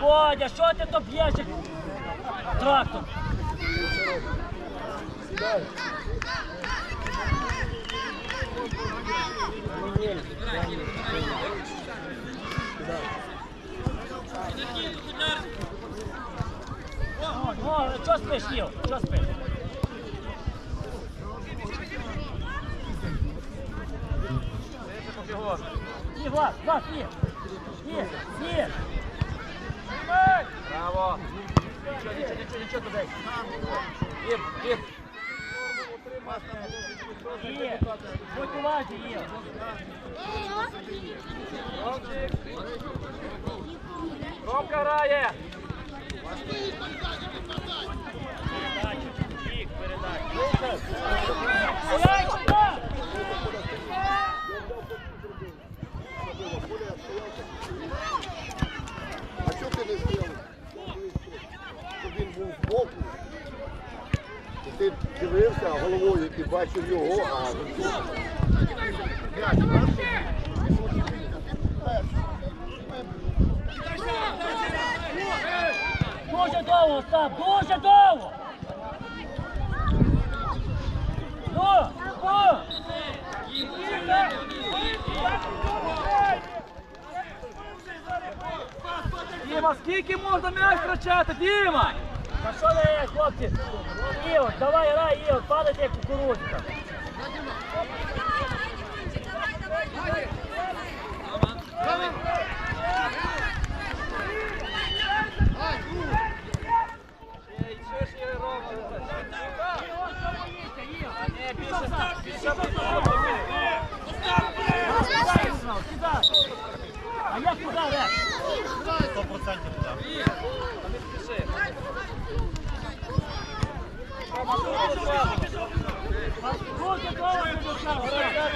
Бодя, що ти то б'єш? Трактор. О, що спиш, Ніл? Що спиш? Ні, Влад, Влад, ні. Ні, ні. Браво! Нічого, нічого, нічого, нічого. Ромка грає. Передачу. Їх передачу. Грай сюди! А що ти не зробив? Щоб він був збоку. І Ти дивився головою і бачив його, а він тут. М'яч, бачиш? Дуже довго, Остап, дуже довго! Ну, ну! Діма, скільки можна м'яч втрачати? Діма! Та що ви, хлопці? Ігор, давай грай, Ігор, падайте як кукурудзка. Що ж є Рома? Не, більше, більше Кидай, Ігор, кидай! А як куди, Рек? Не спіши. Рома, тут одразу. Руки довго, Михайло, Рек.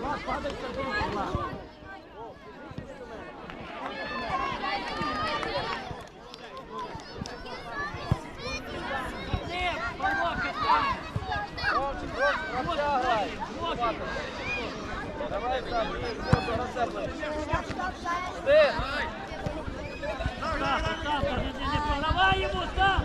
Влад, падай в середину, Влад. Ромчик, Ромчик, Ромча грай. Давай, Сам, просто на себе. Ти! Остап, Остап, та не- не- не програвай йому, Остап!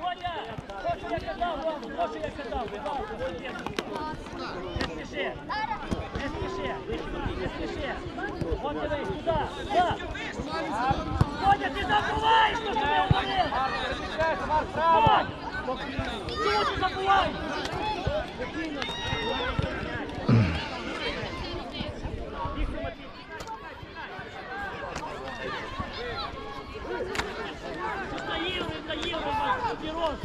Водя, то, що я казав, Рома, то, що я казав, будь ласка, молодець. Не спіши, не спіши, не спіши. От дивись, туди, так. Водя, ти забуваєш, що тобі говорив! Відчекайся, Марк, право! Водь! Чого ти забуваєш? Їх не мочи. Стоїв, не стоїв, пірос.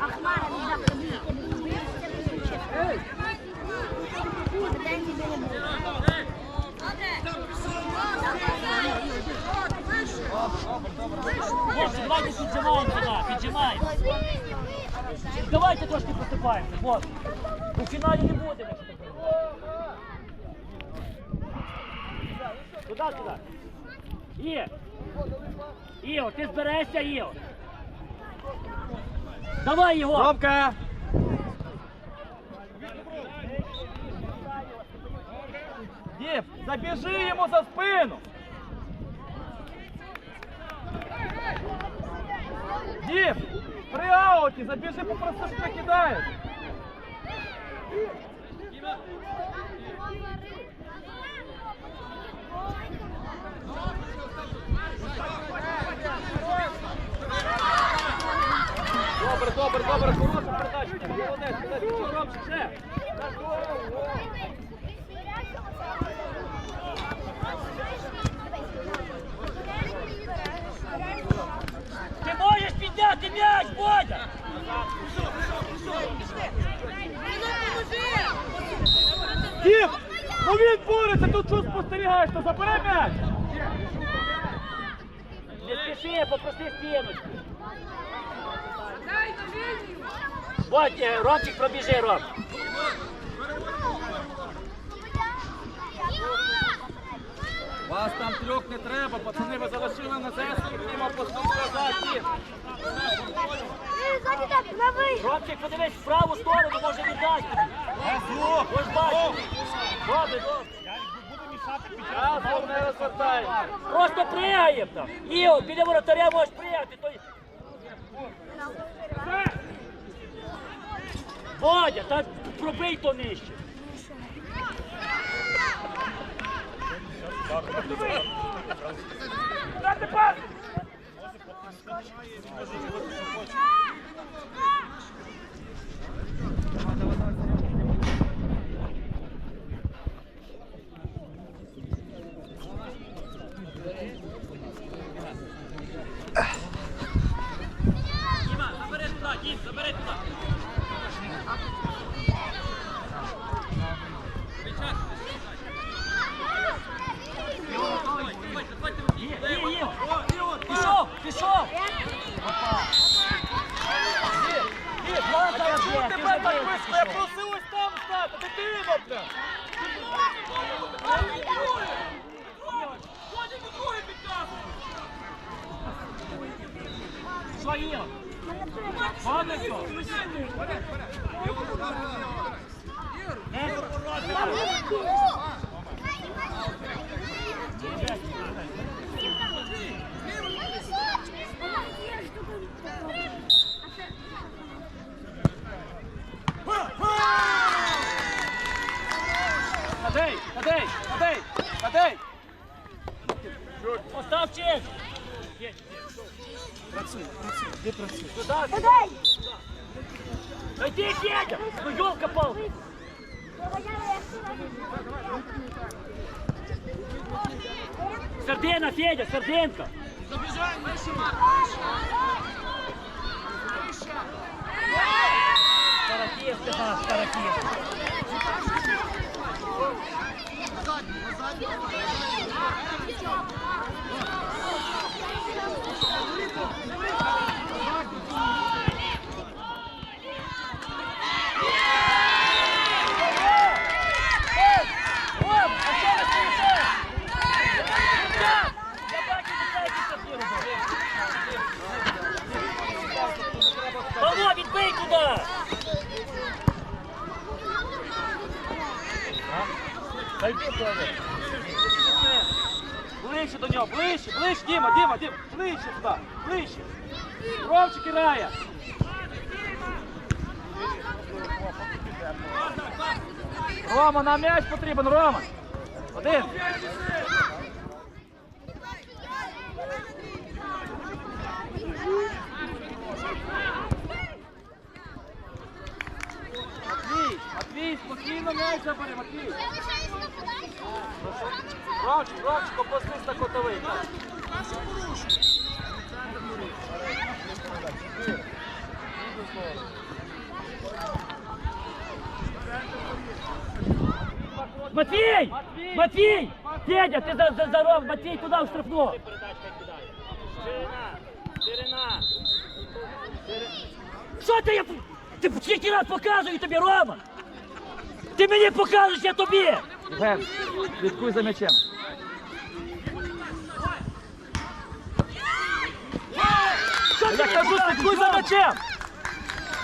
Ахмара не дав тобі. День тобі не було. Хлопці, давайте піджимаємо сюди, піджимаємо. Давайте трошки поступаємося, хлопці. У фіналі не буде, якщо. Туди, туди. Є. Іо, ти зберешся, Іо. Давай його. Ромка! Дів, забіжи йому за спину! Дів, при ауті, забіжи попроси, що ти. Добре, добре, добре, хороша передача. Молодець, молодець, ще, Ромчик, ще можеш підняти м'яч, Бодя! Дім, ну він бореться, тут що спостерігаєш, то забере м'яч. Не спіши, Попроси, стіночку. Вот, е, Ромчик, пробіжи, Ром. Вас там трьох не треба, пацани, ви залишили на зеску. Ззаді так, правий. Ромчик, подивись в праву сторону, може віддати. Ось бачиш. Добре, добре. Разом не розвертаємо. Просто пригаємо там. Іо, біля воротаря можеш пригати. То... Водя, та пробий то нижче. Дати пас! Потрібен, Рома. Один. Матвій, Матвій, спокійно м'яч забери, Матвій. Ромчик, Ромчик, опустись на котовий. так. Матвій! Матвій! Федя, ти за, за, здоров! Матвій туди в штрафну! Що ти? я- Ти скільки раз показую тобі, Рома? Ти мені показуєш, я тобі! Євген, слідкуй за м'ячем. Що Я кажу, слідкуй за м'ячем!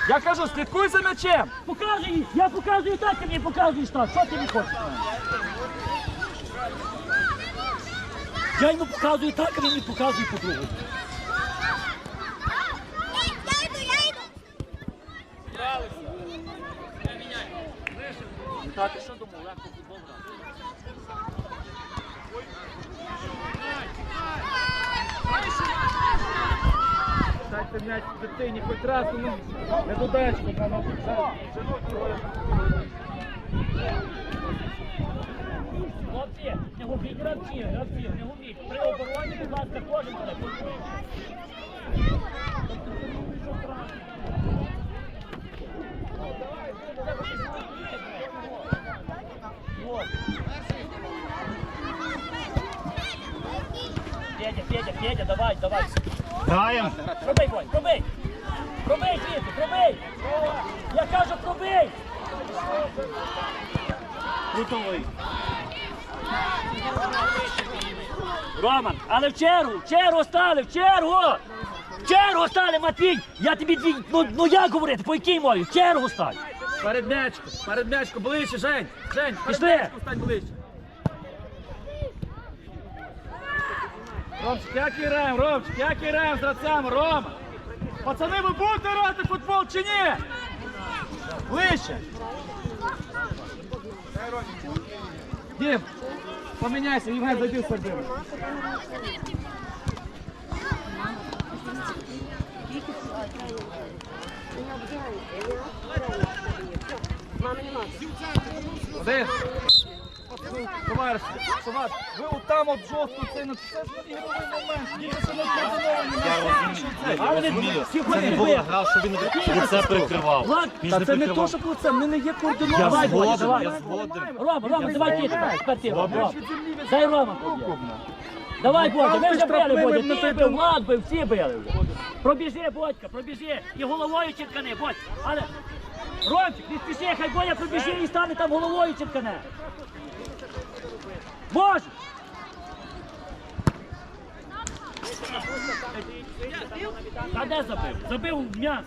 Я кажу, слідкуй за м'ячем! Показуй! Я показую так, ти мені показуєш так. Що ти не хочеш? Я йому показую так, а мені показує по-другому. Я йду, я йду. Та ти що думав, легко футбол грати? Дайте м'яч дитині хоч раз, ну, не додачку, треба Хлопці, не губіть гравців, гравців, не губіть. При обороні, будь ласка, кожен контролює. Федя, Федя, Федя, давай, давай. Граємо. Пробий, Бонь, пробий! Пробий, діти, пробий! Я кажу, пробий! Крутовий. Роман, але в чергу, в чергу стали, в чергу! В чергу стали, Матвій! Я тобі дві, ну, ну як говорити, по якій мові? В чергу стань! Перед м'ячком, перед м'ячком, ближче, Жень. Жень, перед Пішли. м'ячком стань ближче. Ромчик, як граємо, Ромчик, як граємо з гравцями, Рома? Пацани, ви будете грати футбол чи ні? Ближче. Дім, поміняйся, Євген, зайди в середину. Один. Товариш, товариш, ви отам от жорстко це на це ж ігровий момент. Діти це не координовані. Але не всі Це не було ходять гра, що він лице прикривав. Влад, Він Та це не прикривав. то, що це, вони не є Я координовані. Давай, згоден, давай. я згоден. Рома, Рома, давай ти тепер, тепер ти, Ром, Ром. Дай Рома поб'є. Давай, Бодя, ви вже били, Бодя, ти бив, Влад бив, всі били вже. Пробіжи, Бодька, пробіжи. І головою чіткане, Бодь. Але, Ромчик, не спіши, хай Бодя пробіжи і стане там головою чіткане. Боже! А де забив? Забив в м'ясо.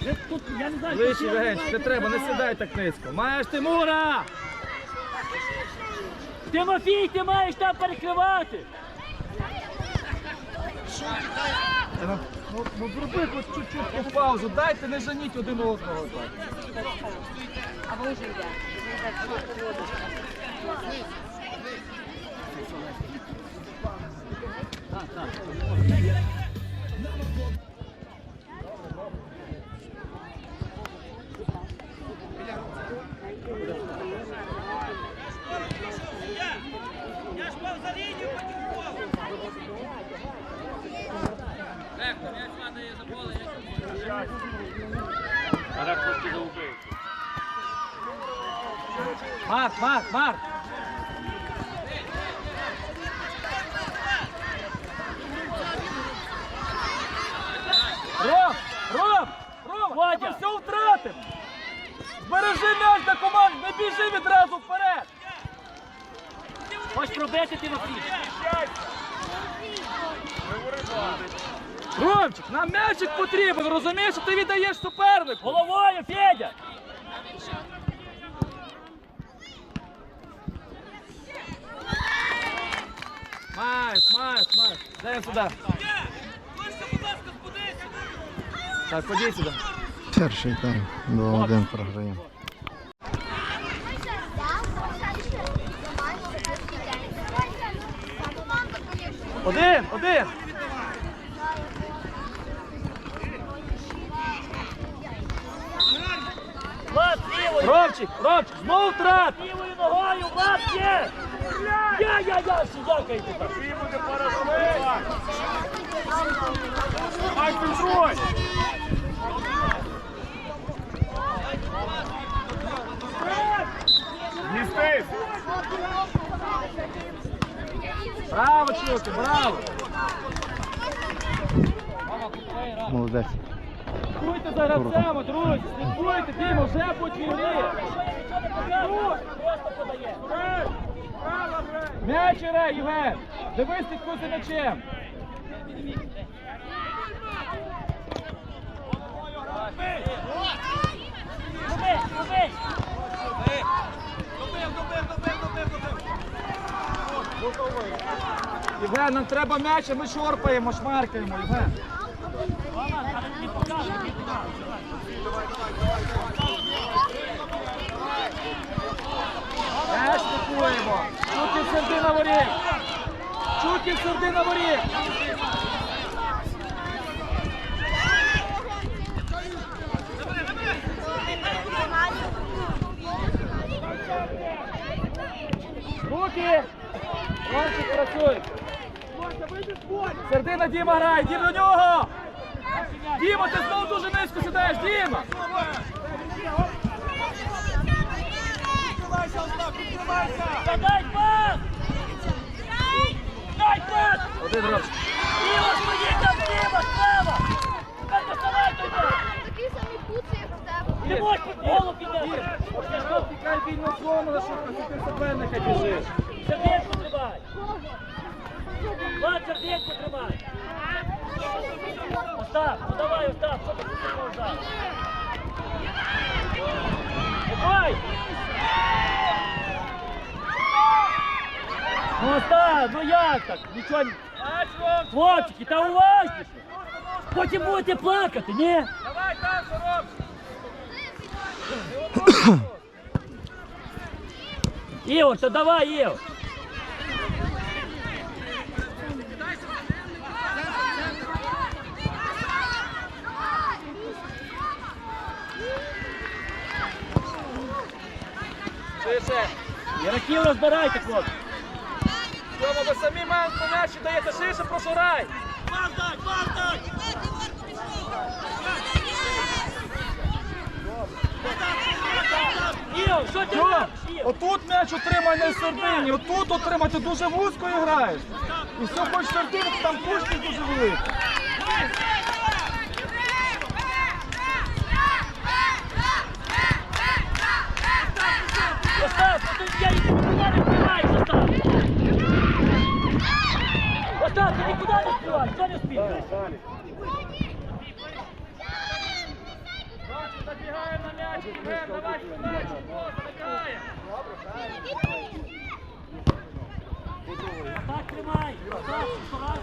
Я Тут, я не знаю, Ближче, що Євген, не треба, не сідай так низько. Маєш Тимура! Тимофій, ти маєш там перекривати. Ну, ну, ну зроби хоч чуть-чуть паузу, дайте, не жаніть один одного. Так. Так, так. Марк, Марк, Марк! Ром! Ром! Ром! Тебе все втратив! Збережи м'яч до команд, не біжи відразу вперед! Хочеш пробити Тимофій? Ромчик, нам м'ячик потрібен, розумієш, що ти віддаєш супернику! Головою, Федя! Маєш, маєш, маєш. Дай сюди. Так, ходіть сюди. Перший тайм. 2-1 програємо. Один, один. Влад, лівою! Ромчик, Ромчик, знову втрат. Лівою ногою, Влад, є! Я, я, я, сюди так. Ай, контроль. Браво, чуваки, браво. Молодець. Слідкуйте за гравцями, друзі. Слідкуйте, Діма, вже подає. М'яч грай, Євген. Дивись, слідкуй за м'ячем. Євген, нам треба м'яч, а ми шорпаємо, шмаркаємо, Євген. Не. Руки! Ромчик працюй! Середина Діма грає, Дім до нього! Діма, ти знову дуже низько сідаєш, Діма! Дай пас! Дай пас! Один гравч. Ліво, стоїть там, ліво, справа! Тепер доставай туди! Такий самий кут, як в тебе. Ти можеш під голову підняти! Що тікай вільно зону, що ти суперника біжиш. Серденько тримай! Влад, серденько тримай! Остап, ну давай, Остап, що ти тут Остап? Давай! Ну, Остап, ну як так? Нічого не... Хлопчики, та уважніше! Потім будете плакати, ні? Давай, так, Сорок. Ігор, то давай, Ігор! Шише. Яраків розбирайте, хлопці! Тьома, ви самі маєте по м'ячі даєте шише, прошурай. Ігор, що ти робиш, Ігор? отут м'яч отримай на середині, отут отримай, ти дуже вузько граєш. І все хочеш середину, там пушки дуже великі. Остап, ну ти я нікуди не впливаю, Остап! Нікуди не впливай, хто не співає? Забігаємо на м'яч, давай м'яч, забігає. Так тримай! Остап, Остап,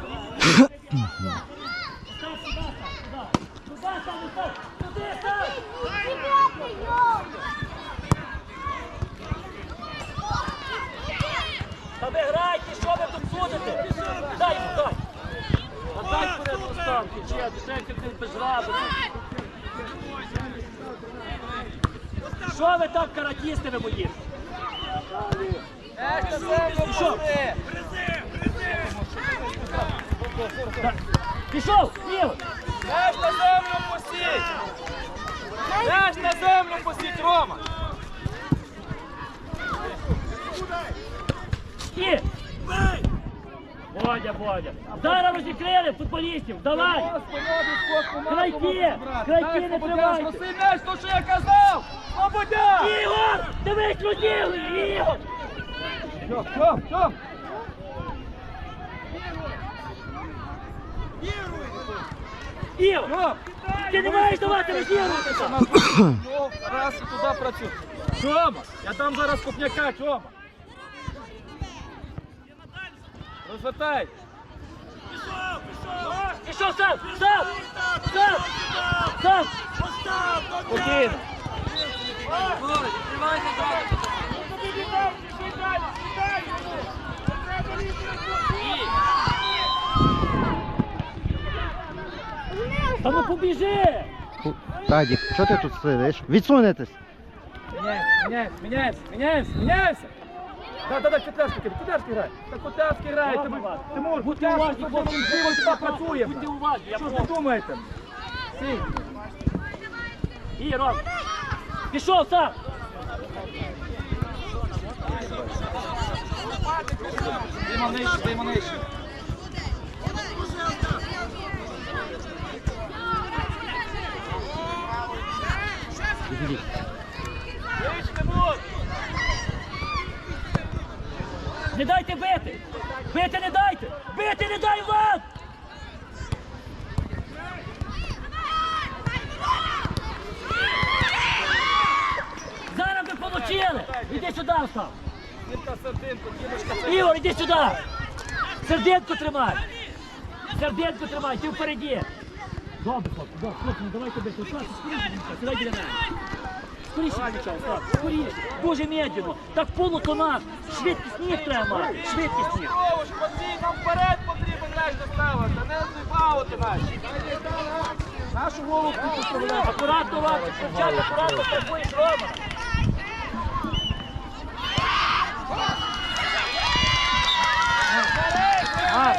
Остап, сюди, Остап, сюди! Сюди, Остап, Остап! Сюди, Остап! Ребята, йо! Та ви грайте, що ви тут судите? Дай йому, дай! А дай вперед, Остап, тече, дешевки ти безрадості. Що ви так каратісти ви мої? М'яч на землю, Пішов. пошли. Так. Пішов, Ігор! М'яч на землю пустіть. М'яч на землю пустіть, Рома. І! Бодя, Бодя! Зараз розікрили футболістів! Давай! Крайки! Крайки не тримайте! Проси м'яч, то що я казав! Свободя! Ігор! Дивись, розігли! Ігор! Тьом, тьом, тьом! Ігор! Ти не маєш давати розігруватися! Ну, раз і туди працюй. Тьома, я дам зараз купняка, Тьома. Розвертай. Пішов! Сам! Сам! Сам! Спокійно. Та ну побіжи! Тадік, що ти тут сидиш? Відсунетесь. Міняємося, міняємося, міняємося, міняємося. Да, да, да, Котляшки, Котляшки грай. Та Котляшки грай. Ти, ладно. Тимур, Будьте уважні, хлопці. він живо туди працює. Будьте уважні, я Що ж ви думаєте? Сій. Ігор! Пішов сам! Дима нижче, дима нижче. Не дайте бити! Бити не дайте! Бити не дай вам! Зараз ви получили! Іди сюди, Остап! Ігор, іди сюди! Серденько тримай! Серденько тримай, ти впереді! Добре, хлопці, ну давайте бити. Скоріше, біля мене. Скоріше, дівчата, Остап, скоріше. Дуже медленно. Так полу нас. Швидкість ніг треба мати. Швидкість ніг. Нам вперед потрібен м'яч доставити, не збавити наші. Нашу голову поставляємо. Акуратно, Рома, дівчата, акуратно страхуєш Рома. А,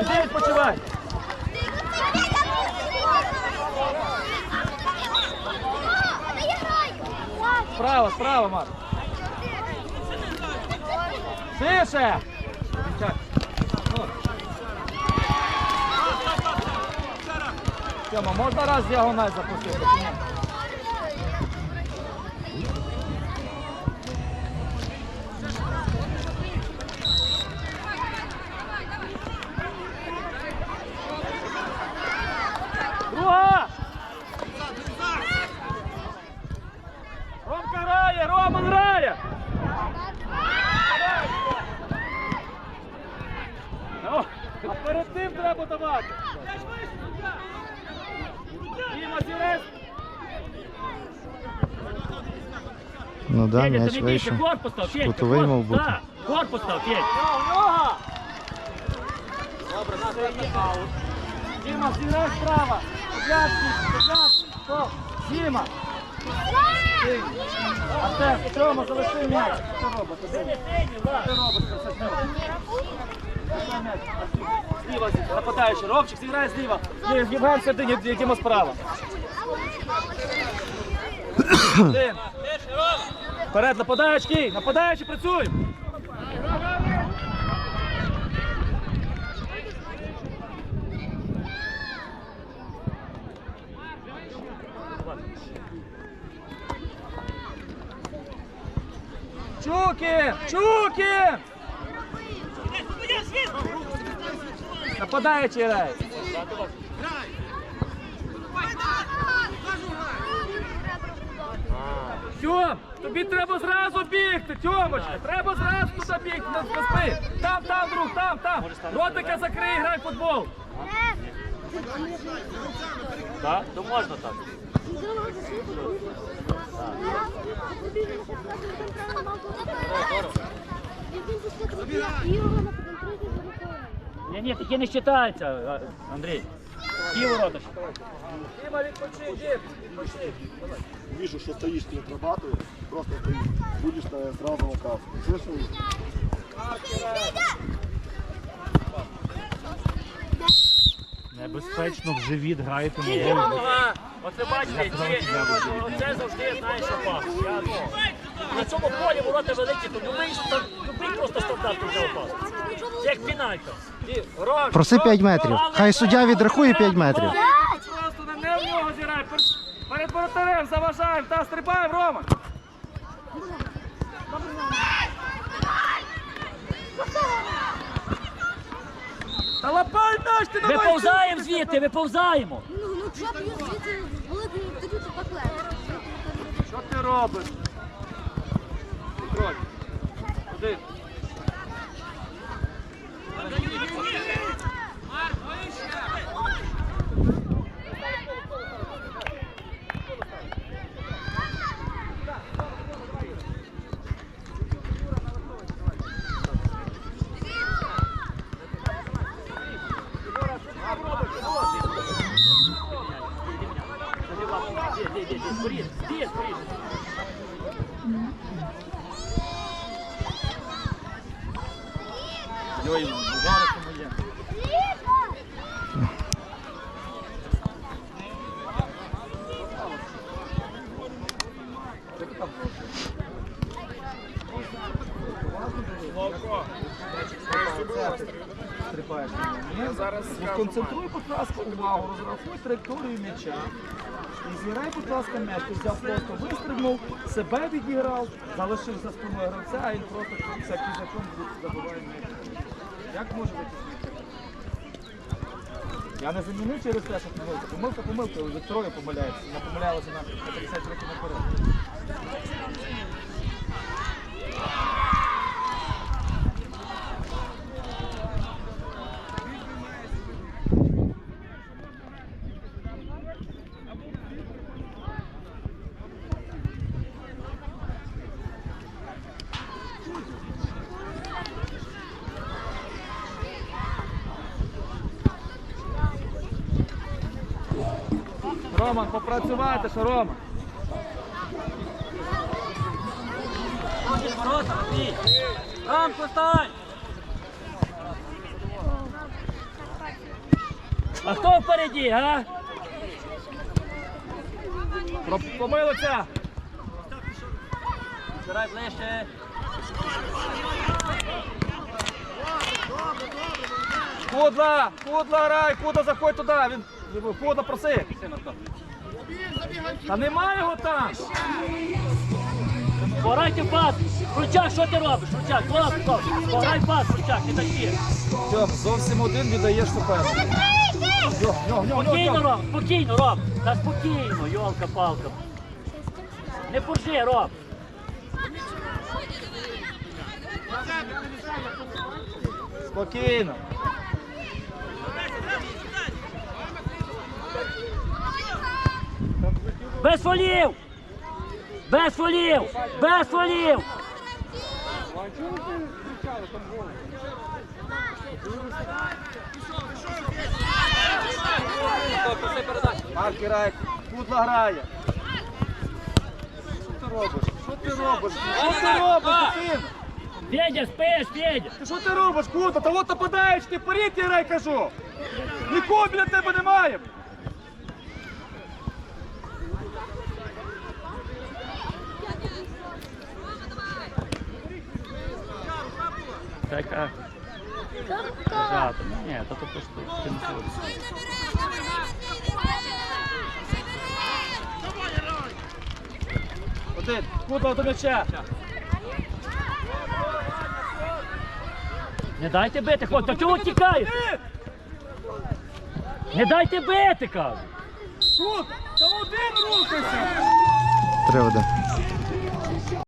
іди відпочивай. Справа, справа, Марк. Тише! Тема, можна раз діагональ запустити? Да, м'яч ти вийшов. корпус став, Федя, Кутовий корпус, мав бути. Корпус став, Федь. Нога! Добре, нас аут. Діма, зірець справа. П'ятки, п'ятки, стоп. Діма. Артем, Тьома, залиши м'яч. Що Федя, Влад. Що не Зліва, нападаючий. Ромчик, зіграй зліва. Є- Євген середині, Діма справа. Один. Вперед, нападаючий, нападаючий, працюй. Чукін! Чукін! Нападаючий грає. Тьом, тобі треба зразу бігти, Тьомочка, треба зразу туди бігти, не спи. Там, там, друг, там, там. Ротика закрий, грай в футбол. Так, то можна так. Ні, ні, такі не вважаються, Андрій. Ті ворота. Діма, відпочинь, дід, відпочинь. Вижу, что стоишь, не отрабатываешь, просто стоишь. Будешь сразу наказ. Слышишь? Небезпечно в живіт граєте на голову. Оце бачите, ці, оце завжди знаєш опас. Я, ну, на цьому полі ворота великі, то любий, просто стандарт вже опас. Це як піналька. Проси 5 метрів. Хай суддя відрахує 5 метрів. Просто не, в нього зіграй. Перед воротарем заважаємо та стрибаємо, Рома. Та лапай наш, ти давай. Виповзаємо звідти, виповзаємо. Ну, ну, б звідти звідси великою вдарю, то поклею. Що ти робиш? Контроль. Один. Скоріше, скоріше, скоріше. Йой, удари моє. Зараз сконцентруй, будь ласка, увагу, розрахуй траєкторію м'яча. І зіграй, будь ласка, м'яч. Ти взяв просто вистрибнув, себе відіграв, залишив за спиною гравця, а він просто всякий закон забуває м'яч. Як може бути? Я не замінив через те, що помилка. Помилка, помилка, але троє помиляється. Я помилялася на на 50 років наперед. Роман, попрацювати, що Роман? Рамку стань. А хто впереді, а? Про- Помилиться! Збирай ближче. Кудла! Кудла грай! Кудла заходь туди! Пода проси. Та немає його там. Пограйте пас. Ручак, що ти робиш? Ручак, хлоп, хлоп. Пограй пас, ручак, не тащи. Все, зовсім один віддаєш ньо, Спокійно. Ром, спокійно, Ром. Та спокійно, йолка-палка. Не поржи, Ром. Спокійно. Без фолів! Без фолів! Без фолів! Марк грає, Кудла грає. Що ти робиш? Що ти робиш? Що ти робиш, дитина? Федя, спиш, Федя! Ти що ти робиш, Кута? Та от нападаєш, ти вперед грай, кажу. Нікого біля тебе немає. Така жата. Ну, ні, то то просто кінцю. Один, Кудла до м'яча. Не дайте бити, хлопці, та чого тікаєте? Не дайте бити, кажу! Кут, та один рухайся. Три один.